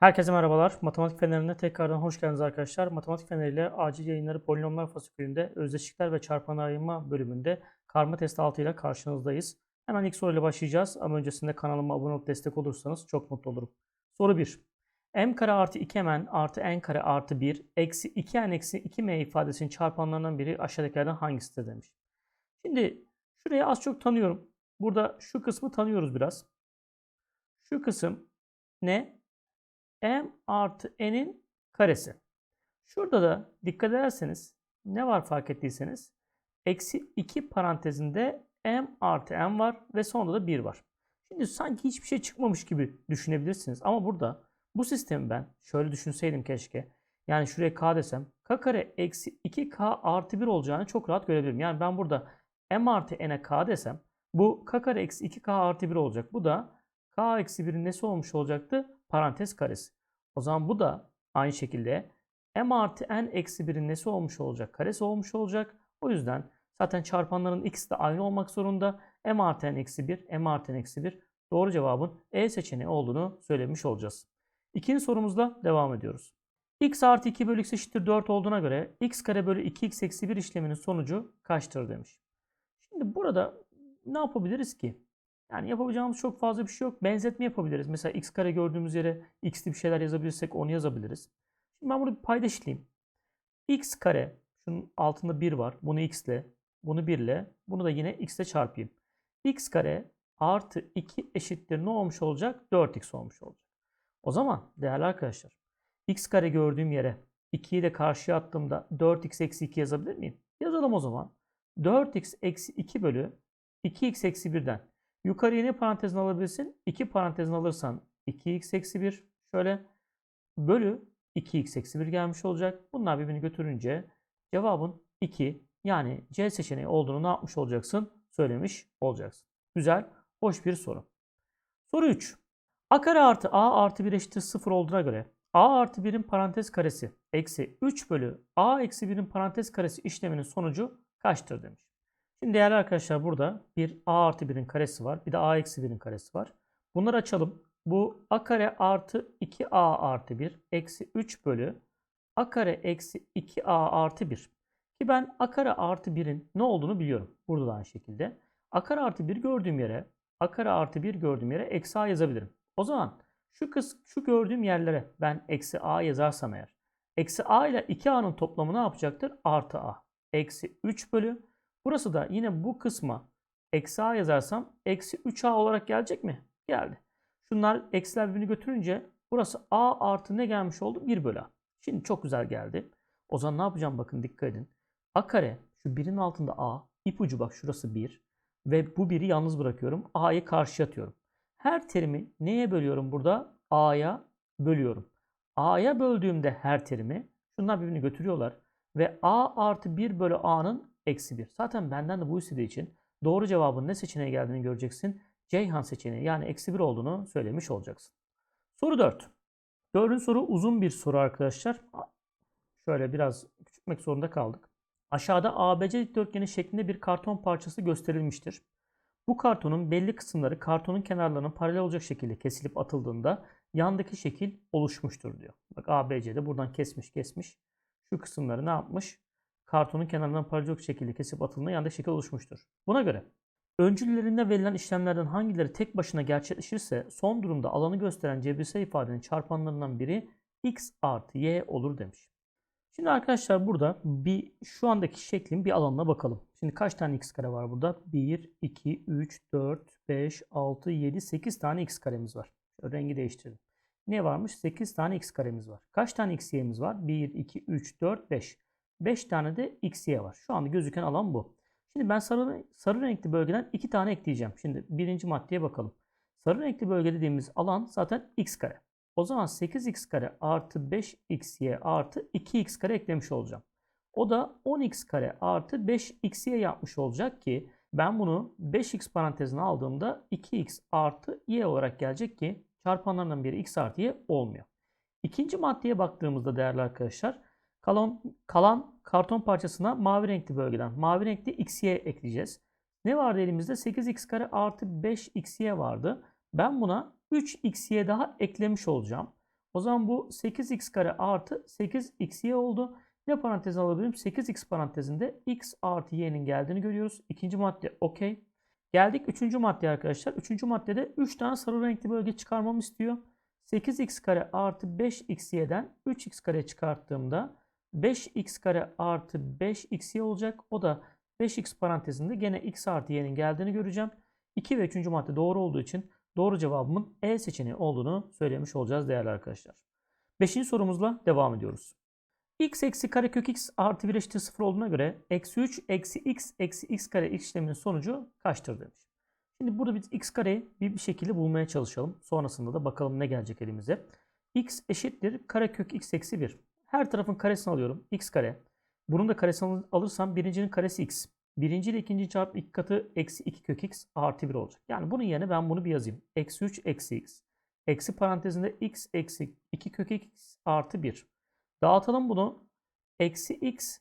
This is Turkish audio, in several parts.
Herkese merhabalar. Matematik Feneri'ne tekrardan hoş geldiniz arkadaşlar. Matematik Feneri ile acil yayınları polinomlar fasikülünde özdeşlikler ve çarpanlar ayırma bölümünde karma testi 6 ile karşınızdayız. Hemen ilk soruyla başlayacağız ama öncesinde kanalıma abone olup destek olursanız çok mutlu olurum. Soru 1. m kare artı 2mn artı n kare artı 1 eksi 2n eksi 2m ifadesinin çarpanlarından biri aşağıdakilerden hangisidir demiş. Şimdi şurayı az çok tanıyorum. Burada şu kısmı tanıyoruz biraz. Şu kısım ne? M artı n'in karesi. Şurada da dikkat ederseniz ne var fark ettiyseniz eksi 2 parantezinde m artı n var ve sonunda da 1 var. Şimdi sanki hiçbir şey çıkmamış gibi düşünebilirsiniz ama burada bu sistemi ben şöyle düşünseydim keşke. Yani şuraya k desem k kare eksi 2k artı 1 olacağını çok rahat görebilirim. Yani ben burada m artı n'e k desem bu k kare eksi 2k artı 1 olacak. Bu da k eksi 1'in nesi olmuş olacaktı? Parantez karesi. O zaman bu da aynı şekilde m artı n eksi 1'in nesi olmuş olacak? Karesi olmuş olacak. O yüzden zaten çarpanların ikisi de aynı olmak zorunda. m artı n eksi 1, m artı n eksi 1 doğru cevabın E seçeneği olduğunu söylemiş olacağız. İkinci sorumuzla devam ediyoruz. x artı 2 bölü x eşittir 4 olduğuna göre x kare bölü 2x eksi 1 işleminin sonucu kaçtır demiş. Şimdi burada ne yapabiliriz ki? Yani yapabileceğimiz çok fazla bir şey yok. Benzetme yapabiliriz. Mesela x kare gördüğümüz yere x'li bir şeyler yazabilirsek onu yazabiliriz. Şimdi ben bunu bir paydaşlayayım. x kare, şunun altında 1 var. Bunu x ile, bunu 1 ile, bunu da yine x ile çarpayım. x kare artı 2 eşittir ne olmuş olacak? 4x olmuş olacak. O zaman değerli arkadaşlar x kare gördüğüm yere 2'yi de karşıya attığımda 4x eksi 2 yazabilir miyim? Yazalım o zaman. 4x eksi 2 bölü 2x eksi 1'den yukarıya ne parantezini alabilirsin? 2 parantezini alırsan 2x eksi 1 şöyle bölü 2x eksi 1 gelmiş olacak. Bunlar birbirini götürünce cevabın 2 yani C seçeneği olduğunu ne yapmış olacaksın? Söylemiş olacaksın. Güzel, hoş bir soru. Soru 3. A kare artı A artı 1 eşittir 0 olduğuna göre A artı 1'in parantez karesi eksi 3 bölü A eksi 1'in parantez karesi işleminin sonucu kaçtır demiş. Şimdi değerli arkadaşlar burada bir A artı 1'in karesi var. Bir de A eksi 1'in karesi var. Bunları açalım. Bu A kare artı 2A artı 1 eksi 3 bölü A kare eksi 2A artı 1. Ki ben A kare artı 1'in ne olduğunu biliyorum. Burada da aynı şekilde. A kare artı 1 gördüğüm yere A kare artı 1 gördüğüm yere eksi A yazabilirim. O zaman şu kız, şu gördüğüm yerlere ben eksi A yazarsam eğer. Eksi A ile 2A'nın toplamı ne yapacaktır? Artı A. Eksi 3 bölü. Burası da yine bu kısma eksi A yazarsam eksi 3A olarak gelecek mi? Geldi. Şunlar eksiler birbirini götürünce burası A artı ne gelmiş oldu? 1 bölü A. Şimdi çok güzel geldi. O zaman ne yapacağım bakın dikkat edin. A kare şu 1'in altında A. ipucu bak şurası 1. Ve bu 1'i yalnız bırakıyorum. A'yı karşıya atıyorum. Her terimi neye bölüyorum burada? A'ya bölüyorum. A'ya böldüğümde her terimi şunlar birbirini götürüyorlar. Ve A artı 1 bölü A'nın eksi 1. Zaten benden de bu istediği için doğru cevabın ne seçeneğe geldiğini göreceksin. Ceyhan seçeneği yani eksi 1 olduğunu söylemiş olacaksın. Soru 4. Dördüncü soru uzun bir soru arkadaşlar. Şöyle biraz küçültmek zorunda kaldık. Aşağıda ABC dikdörtgeni şeklinde bir karton parçası gösterilmiştir. Bu kartonun belli kısımları kartonun kenarlarına paralel olacak şekilde kesilip atıldığında yandaki şekil oluşmuştur diyor. Bak ABC'de buradan kesmiş kesmiş. Şu kısımları ne yapmış? Kartonun kenarından paralel olacak şekilde kesip atıldığında yandaki şekil oluşmuştur. Buna göre öncüllerinde verilen işlemlerden hangileri tek başına gerçekleşirse son durumda alanı gösteren cebirsel ifadenin çarpanlarından biri x artı y olur demiş. Şimdi arkadaşlar burada bir şu andaki şeklin bir alanına bakalım. Şimdi kaç tane x kare var burada? 1, 2, 3, 4, 5, 6, 7, 8 tane x karemiz var. Şöyle rengi değiştirdim. Ne varmış? 8 tane x karemiz var. Kaç tane x y'miz var? 1, 2, 3, 4, 5. 5 tane de x y var. Şu anda gözüken alan bu. Şimdi ben sarı, sarı renkli bölgeden 2 tane ekleyeceğim. Şimdi birinci maddeye bakalım. Sarı renkli bölge dediğimiz alan zaten x kare. O zaman 8x kare artı 5xy artı 2x kare eklemiş olacağım. O da 10x kare artı 5xy yapmış olacak ki ben bunu 5x parantezine aldığımda 2x artı y olarak gelecek ki çarpanlarından biri x artı y olmuyor. İkinci maddeye baktığımızda değerli arkadaşlar kalan, kalan karton parçasına mavi renkli bölgeden mavi renkli xy ekleyeceğiz. Ne vardı elimizde? 8x kare artı 5xy vardı. Ben buna 3xy daha eklemiş olacağım. O zaman bu 8x kare artı 8xy oldu. Ne parantez alabilirim? 8x parantezinde x artı y'nin geldiğini görüyoruz. İkinci madde okey. Geldik üçüncü maddeye arkadaşlar. Üçüncü maddede 3 tane sarı renkli bölge çıkarmamı istiyor. 8x kare artı 5xy'den 3x kare çıkarttığımda 5x kare artı 5xy olacak. O da 5x parantezinde gene x artı y'nin geldiğini göreceğim. 2 ve 3. madde doğru olduğu için doğru cevabımın E seçeneği olduğunu söylemiş olacağız değerli arkadaşlar. 5. sorumuzla devam ediyoruz. x eksi karekök x artı 1 eşittir 0 olduğuna göre eksi 3 eksi x eksi x kare işleminin sonucu kaçtır demiş. Şimdi burada biz x kareyi bir, bir şekilde bulmaya çalışalım. Sonrasında da bakalım ne gelecek elimize. x eşittir karekök x eksi 1. Her tarafın karesini alıyorum. x kare. Bunun da karesini alırsam birincinin karesi x. Birinci ile ikinci çarpı iki katı eksi 2 kök x artı 1 olacak. Yani bunun yerine ben bunu bir yazayım. Eksi 3 eksi x. Eksi parantezinde x eksi 2 kök x artı 1. Dağıtalım bunu. Eksi x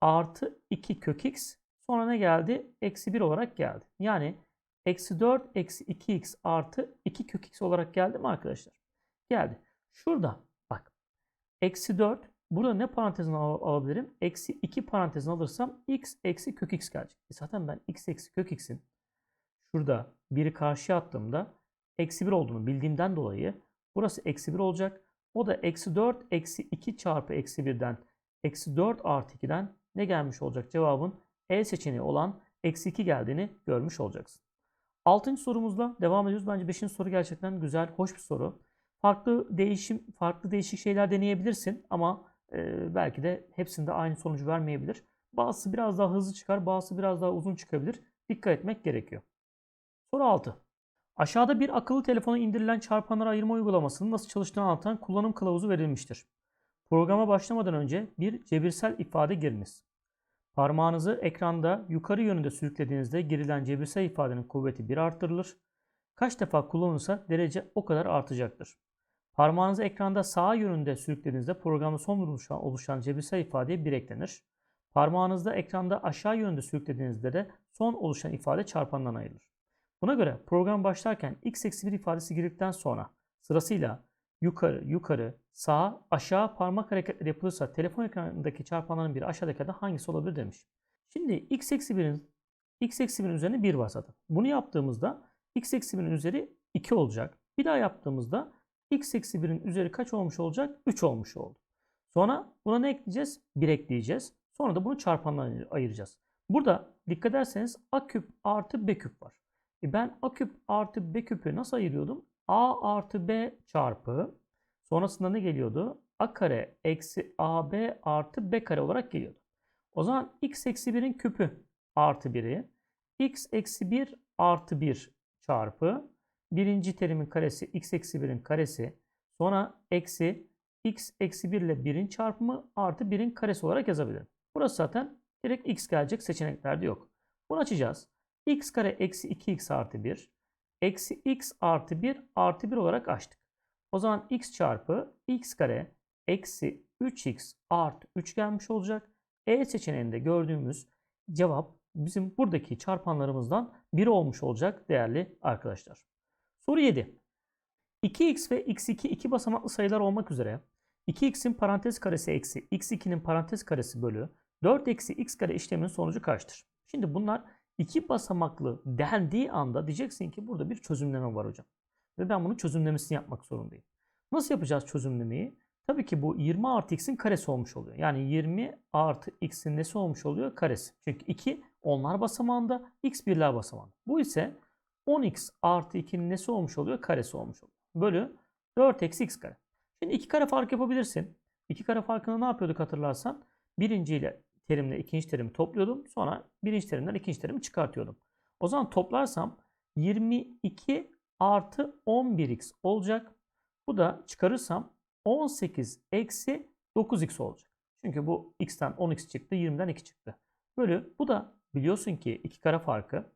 artı 2 kök x. Sonra ne geldi? Eksi 1 olarak geldi. Yani eksi 4 eksi 2x artı 2 kök x olarak geldi mi arkadaşlar? Geldi. Şurada bak. Eksi 4 Burada ne parantezini al alabilirim? Eksi 2 parantezini alırsam x eksi kök x gelecek. E zaten ben x eksi kök x'in şurada biri karşıya attığımda eksi 1 olduğunu bildiğimden dolayı burası eksi 1 olacak. O da eksi 4 eksi 2 çarpı eksi 1'den eksi 4 artı 2'den ne gelmiş olacak? Cevabın E seçeneği olan eksi 2 geldiğini görmüş olacaksın. Altıncı sorumuzla devam ediyoruz. Bence beşinci soru gerçekten güzel, hoş bir soru. Farklı değişim, farklı değişik şeyler deneyebilirsin ama e, belki de hepsinde aynı sonucu vermeyebilir. Bazısı biraz daha hızlı çıkar, bazısı biraz daha uzun çıkabilir. Dikkat etmek gerekiyor. Soru 6. Aşağıda bir akıllı telefona indirilen çarpanları ayırma uygulamasının nasıl çalıştığını anlatan kullanım kılavuzu verilmiştir. Programa başlamadan önce bir cebirsel ifade giriniz. Parmağınızı ekranda yukarı yönünde sürüklediğinizde girilen cebirsel ifadenin kuvveti 1 artırılır. Kaç defa kullanılırsa derece o kadar artacaktır. Parmağınızı ekranda sağa yönünde sürüklediğinizde programda son oluşan, oluşan cebirsel ifadeye 1 eklenir. Parmağınızda ekranda aşağı yönde sürüklediğinizde de son oluşan ifade çarpandan ayrılır. Buna göre program başlarken x eksi 1 ifadesi girdikten sonra sırasıyla yukarı, yukarı, sağ, aşağı parmak hareketleri yapılırsa telefon ekranındaki çarpanların biri aşağıdaki de hangisi olabilir demiş. Şimdi x eksi 1'in x eksi 1'in üzerine 1 var zaten. Bunu yaptığımızda x eksi 1'in üzeri 2 olacak. Bir daha yaptığımızda x eksi 1'in üzeri kaç olmuş olacak? 3 olmuş oldu. Sonra buna ne ekleyeceğiz? 1 ekleyeceğiz. Sonra da bunu çarpanlarla ayıracağız. Burada dikkat ederseniz a küp artı b küp var. E ben a küp artı b küpü nasıl ayırıyordum? a artı b çarpı sonrasında ne geliyordu? a kare eksi ab artı b kare olarak geliyordu. O zaman x eksi 1'in küpü artı 1'i x eksi 1 artı 1 çarpı birinci terimin karesi x eksi 1'in karesi sonra eksi x eksi 1 ile 1'in çarpımı artı 1'in karesi olarak yazabilirim. Burası zaten direkt x gelecek seçeneklerde yok. Bunu açacağız. x kare eksi 2x artı 1 eksi x artı 1 artı 1 olarak açtık. O zaman x çarpı x kare eksi 3x artı 3 gelmiş olacak. E seçeneğinde gördüğümüz cevap bizim buradaki çarpanlarımızdan biri olmuş olacak değerli arkadaşlar. Soru 7. 2x ve x2 iki basamaklı sayılar olmak üzere 2x'in parantez karesi eksi x2'nin parantez karesi bölü 4 eksi x kare işleminin sonucu kaçtır? Şimdi bunlar iki basamaklı dendiği anda diyeceksin ki burada bir çözümleme var hocam. Ve ben bunun çözümlemesini yapmak zorundayım. Nasıl yapacağız çözümlemeyi? Tabii ki bu 20 artı x'in karesi olmuş oluyor. Yani 20 artı x'in nesi olmuş oluyor? Karesi. Çünkü 2 onlar basamağında, x birler basamağında. Bu ise 10x artı 2'nin nesi olmuş oluyor? Karesi olmuş oluyor. Bölü 4 eksi x kare. Şimdi iki kare fark yapabilirsin. İki kare farkını ne yapıyorduk hatırlarsan? Birinci ile terimle ikinci terimi topluyordum. Sonra birinci terimden ikinci terimi çıkartıyordum. O zaman toplarsam 22 artı 11x olacak. Bu da çıkarırsam 18 eksi 9x olacak. Çünkü bu x'ten 10x çıktı, 20'den 2 çıktı. Bölü bu da biliyorsun ki iki kare farkı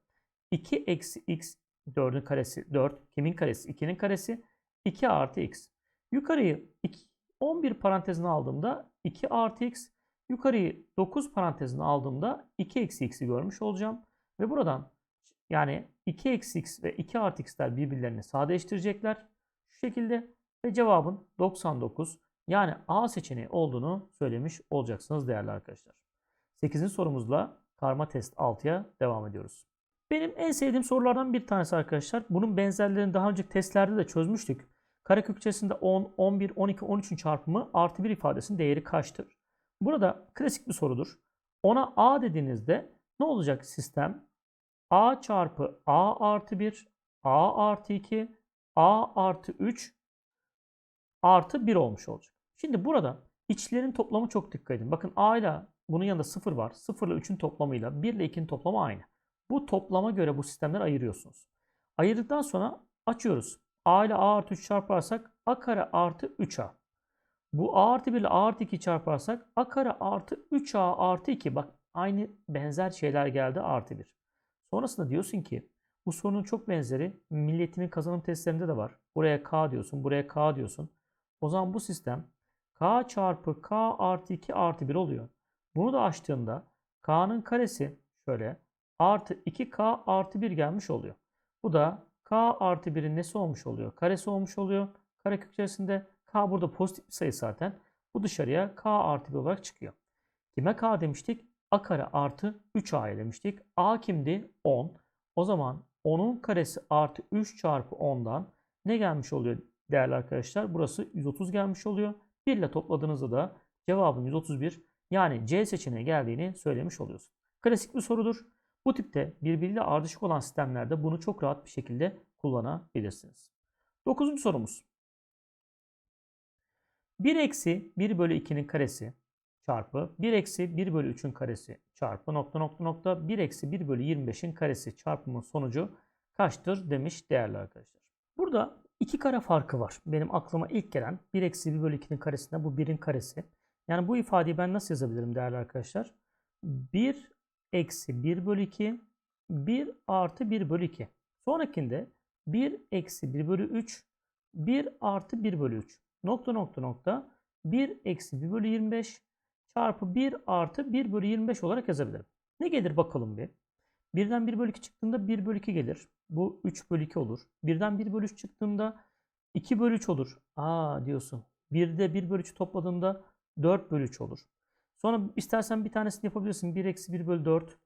2 eksi x 4'ün karesi 4. Kimin karesi? 2'nin karesi. 2 artı x. Yukarıyı 2, 11 parantezine aldığımda 2 artı x. Yukarıyı 9 parantezine aldığımda 2 eksi x'i görmüş olacağım. Ve buradan yani 2 eksi x ve 2 artı x'ler birbirlerini sadeleştirecekler. Şu şekilde ve cevabın 99 yani A seçeneği olduğunu söylemiş olacaksınız değerli arkadaşlar. 8. sorumuzla karma test 6'ya devam ediyoruz. Benim en sevdiğim sorulardan bir tanesi arkadaşlar. Bunun benzerlerini daha önceki testlerde de çözmüştük. Karekök içerisinde 10, 11, 12, 13'ün çarpımı artı 1 ifadesinin değeri kaçtır? Burada klasik bir sorudur. Ona A dediğinizde ne olacak sistem? A çarpı A artı 1, A artı 2, A artı 3 artı 1 olmuş olacak. Şimdi burada içlerin toplamı çok dikkat edin. Bakın A ile bunun yanında 0 var. 0 ile 3'ün toplamıyla 1 ile 2'nin toplamı aynı. Bu toplama göre bu sistemleri ayırıyorsunuz. Ayırdıktan sonra açıyoruz. A ile A artı 3 çarparsak A kare artı 3A. Bu A artı 1 ile A artı 2 çarparsak A kare artı 3A artı 2. Bak aynı benzer şeyler geldi artı 1. Sonrasında diyorsun ki bu sorunun çok benzeri milletinin kazanım testlerinde de var. Buraya K diyorsun, buraya K diyorsun. O zaman bu sistem K çarpı K artı 2 artı 1 oluyor. Bunu da açtığımda K'nın karesi şöyle artı 2K artı 1 gelmiş oluyor. Bu da K artı 1'in nesi olmuş oluyor? Karesi olmuş oluyor. Karekök içerisinde K burada pozitif bir sayı zaten. Bu dışarıya K artı 1 olarak çıkıyor. Kime K demiştik? A kare artı 3A demiştik. A kimdi? 10. O zaman 10'un karesi artı 3 çarpı 10'dan ne gelmiş oluyor değerli arkadaşlar? Burası 130 gelmiş oluyor. 1 ile topladığınızda da cevabın 131 yani C seçeneği geldiğini söylemiş oluyorsun. Klasik bir sorudur. Bu tipte birbiriyle ardışık olan sistemlerde bunu çok rahat bir şekilde kullanabilirsiniz. Dokuzuncu sorumuz. 1 eksi 1 bölü 2'nin karesi çarpı 1 eksi 1 bölü 3'ün karesi çarpı nokta nokta nokta 1 eksi 1 bölü 25'in karesi çarpımın sonucu kaçtır demiş değerli arkadaşlar. Burada iki kare farkı var. Benim aklıma ilk gelen 1 eksi 1 bölü 2'nin karesinde bu 1'in karesi. Yani bu ifadeyi ben nasıl yazabilirim değerli arkadaşlar? 1 eksi 1 bölü 2, 1 artı 1 bölü 2. Sonrakinde 1 eksi 1 bölü 3, 1 artı 1 bölü 3. Nokta nokta nokta 1 eksi 1 bölü 25 çarpı 1 artı 1 bölü 25 olarak yazabilirim. Ne gelir bakalım bir. Birden 1 bölü 2 çıktığında 1 bölü 2 gelir. Bu 3 bölü 2 olur. Birden 1 bölü 3 çıktığında 2 bölü 3 olur. Aa diyorsun. 1'de 1 bölü 3 topladığında 4 bölü 3 olur. Sonra istersen bir tanesini yapabilirsin. 1 eksi 1 bölü 4.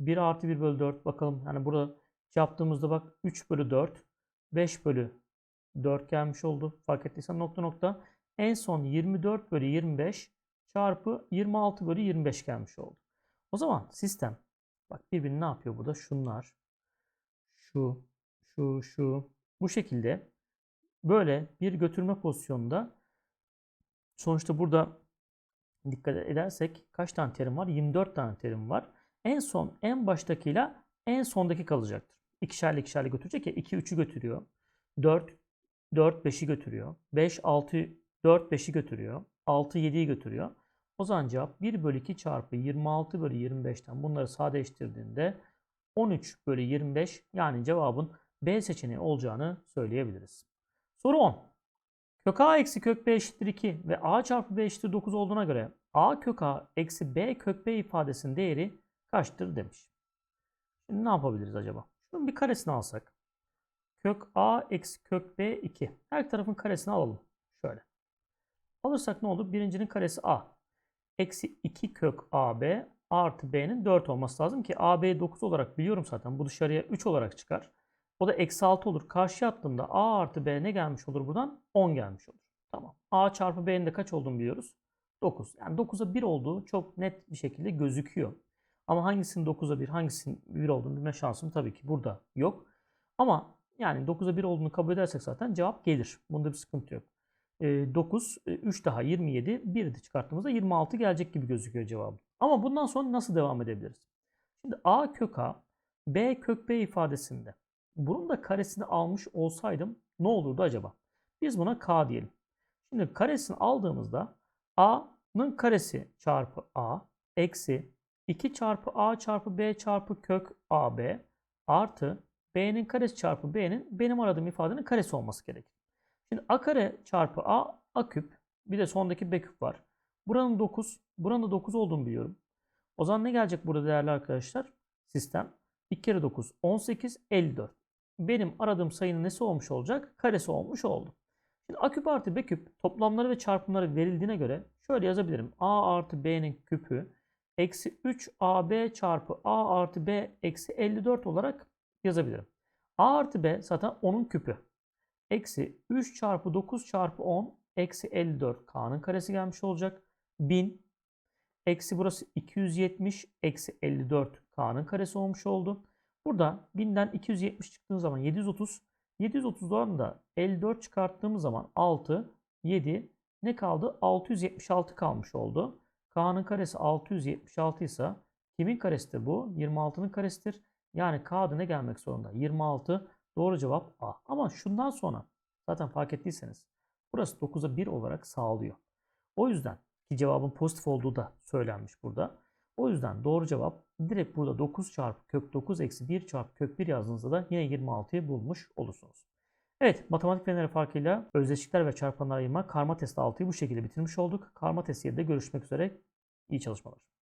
1 artı 1 bölü 4. Bakalım yani burada yaptığımızda bak 3 bölü 4. 5 bölü 4 gelmiş oldu. Fark ettiysen nokta nokta. En son 24 bölü 25 çarpı 26 bölü 25 gelmiş oldu. O zaman sistem bak birbirini ne yapıyor burada? Şunlar. Şu, şu, şu. Bu şekilde böyle bir götürme pozisyonunda sonuçta burada dikkat edersek kaç tane terim var? 24 tane terim var. En son en baştakiyle en sondaki kalacaktır. İkişerli ikişerli götürecek ya 2 3'ü götürüyor. 4 4 5'i götürüyor. 5 6 4 5'i götürüyor. 6 7'yi götürüyor. O zaman cevap 1 bölü 2 çarpı 26 bölü 25'ten bunları sadeleştirdiğinde 13 bölü 25 yani cevabın B seçeneği olacağını söyleyebiliriz. Soru 10. Kök a eksi kök b eşittir 2 ve a çarpı b eşittir 9 olduğuna göre a kök a eksi b kök b ifadesinin değeri kaçtır demiş. Şimdi ne yapabiliriz acaba? Şunun bir karesini alsak. Kök a eksi kök b 2. Her tarafın karesini alalım. Şöyle. Alırsak ne olur? Birincinin karesi a. Eksi 2 kök ab artı b'nin 4 olması lazım ki ab 9 olarak biliyorum zaten. Bu dışarıya 3 olarak çıkar. O da eksi 6 olur. Karşıya attığımda a artı b ne gelmiş olur buradan? 10 gelmiş olur. Tamam. a çarpı b'nin de kaç olduğunu biliyoruz. 9. Yani 9'a 1 olduğu çok net bir şekilde gözüküyor. Ama hangisinin 9'a 1, hangisinin 1 olduğunu bilme şansım tabii ki burada yok. Ama yani 9'a 1 olduğunu kabul edersek zaten cevap gelir. Bunda bir sıkıntı yok. 9, 3 daha 27, 1 de çıkarttığımızda 26 gelecek gibi gözüküyor cevabı. Ama bundan sonra nasıl devam edebiliriz? Şimdi a kök a, b kök b ifadesinde bunun da karesini almış olsaydım ne olurdu acaba? Biz buna k diyelim. Şimdi karesini aldığımızda a'nın karesi çarpı a eksi 2 çarpı a çarpı b çarpı kök ab artı b'nin karesi çarpı b'nin benim aradığım ifadenin karesi olması gerekir. Şimdi a kare çarpı a a küp bir de sondaki b küp var. Buranın 9, buranın da 9 olduğunu biliyorum. O zaman ne gelecek burada değerli arkadaşlar? Sistem 2 kere 9 18 54 benim aradığım sayının nesi olmuş olacak? Karesi olmuş oldu. Şimdi a küp artı b küp toplamları ve çarpımları verildiğine göre şöyle yazabilirim. a artı b'nin küpü eksi 3ab çarpı a artı b eksi 54 olarak yazabilirim. a artı b zaten onun küpü. Eksi 3 çarpı 9 çarpı 10 eksi 54 k'nın karesi gelmiş olacak. 1000 eksi burası 270 eksi 54 k'nın karesi olmuş oldu. Burada 1000'den 270 çıktığımız zaman 730. 730'dan da 54 çıkarttığımız zaman 6, 7 ne kaldı? 676 kalmış oldu. K'nın karesi 676 ise kimin karesidir bu? 26'nın karesidir. Yani K'da ne gelmek zorunda? 26 doğru cevap A. Ama şundan sonra zaten fark ettiyseniz burası 9'a 1 olarak sağlıyor. O yüzden ki cevabın pozitif olduğu da söylenmiş burada. O yüzden doğru cevap direkt burada 9 çarpı kök 9 eksi 1 çarpı kök 1 yazdığınızda da yine 26'yı bulmuş olursunuz. Evet, matematik feneri farkıyla özdeşlikler ve çarpanlar ayırma karma test 6'yı bu şekilde bitirmiş olduk. Karma test 7'de görüşmek üzere. İyi çalışmalar.